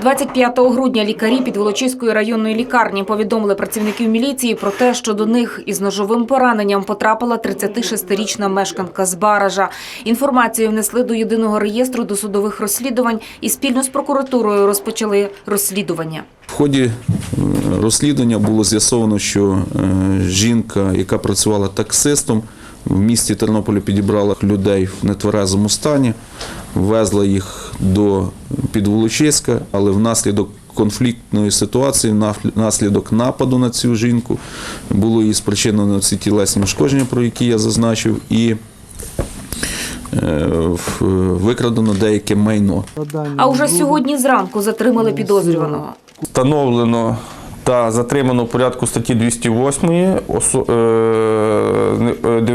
25 грудня лікарі Підволочиської районної лікарні повідомили працівників міліції про те, що до них із ножовим пораненням потрапила 36-річна мешканка з Баража. Інформацію внесли до єдиного реєстру досудових розслідувань і спільно з прокуратурою розпочали розслідування. В ході розслідування було з'ясовано, що е, жінка, яка працювала таксистом, в місті Тернополі підібрала людей в нетверезому стані, везла їх до Підволочиська, але внаслідок конфліктної ситуації, внаслідок нападу на цю жінку, було їй спричинено ці тілесні ушкодження, про які я зазначив, і е, викрадено деяке майно. А уже сьогодні зранку затримали підозрюваного. Встановлено та затримано в порядку статті 208 осо- е, не- е,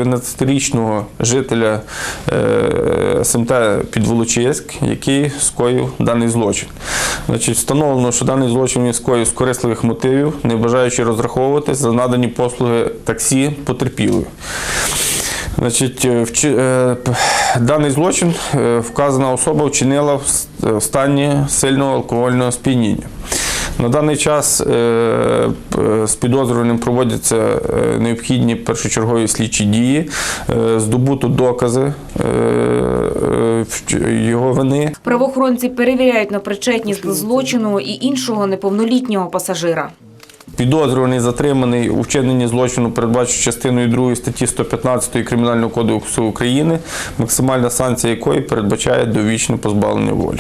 19-річного жителя е, СМТ Підволочиськ, який скоїв даний злочин. Значить, встановлено, що даний злочин він скоїв з корисливих мотивів, не бажаючи розраховуватись за надані послуги таксі потерпілою. Значить, е, е, даний злочин вказана особа вчинила в стані сильного алкогольного сп'яніння. На даний час е, з підозрюваним проводяться е, необхідні першочергові слідчі дії, е, здобуто докази е, е, його вини. Правоохоронці перевіряють на причетність до злочину і іншого неповнолітнього пасажира. Підозрюваний затриманий у вчиненні злочину, передбачено частиною 2 статті 115 Кримінального кодексу України, максимальна санкція якої передбачає довічне позбавлення волі.